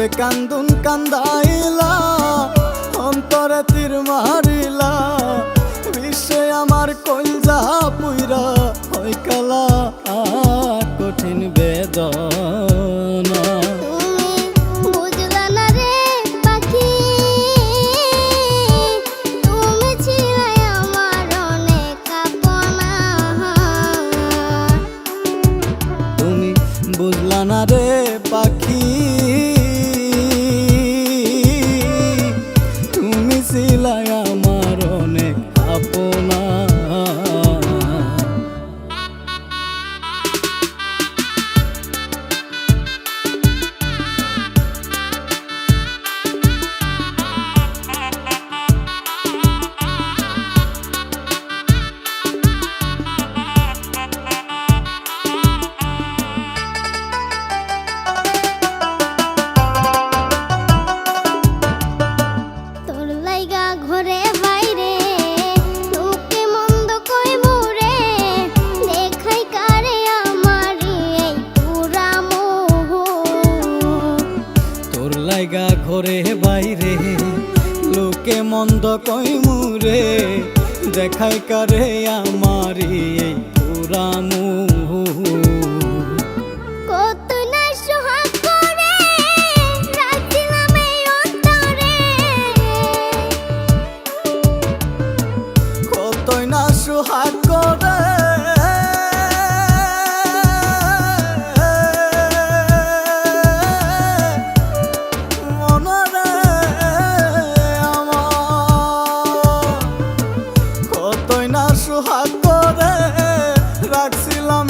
যে কান্দুন কান্দাইলা অন্তরে তীর মারিলা বিশ্বে আমার কলজা পুইরা ওই কালা কঠিন বে ছিলাই আমার অনেক আপনা। ঘরে বাইরে লোকে মন্দ কই মুরে দেখায় কারে আমারি এই পুরা সোহাগ রাখছিলাম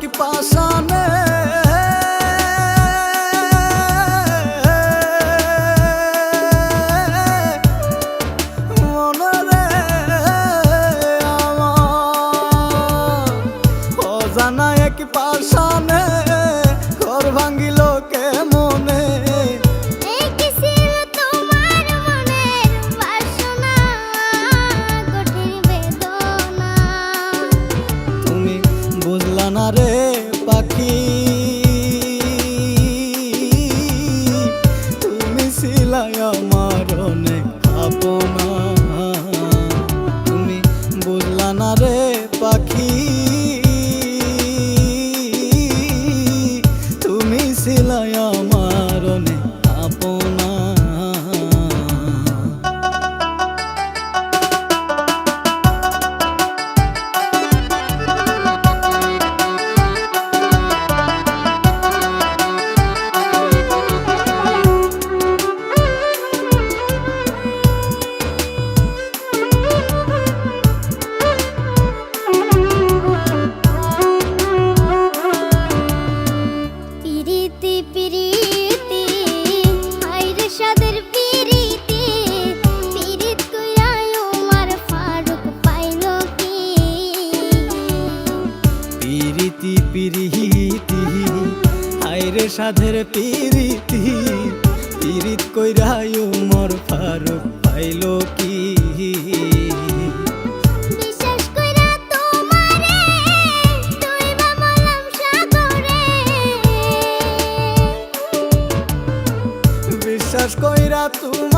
के पासा में ছিলায় আমার অনেক আপনা তুমি বুঝলা না রে পাখি। তুমি ছিলায় সাধের পিরিতি পিরিত কইরাই উমর ফারুক পাইল কি? বিশ্বাস কইরা তোমার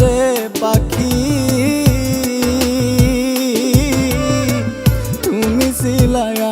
রে পাখি। তুমি সিলায়া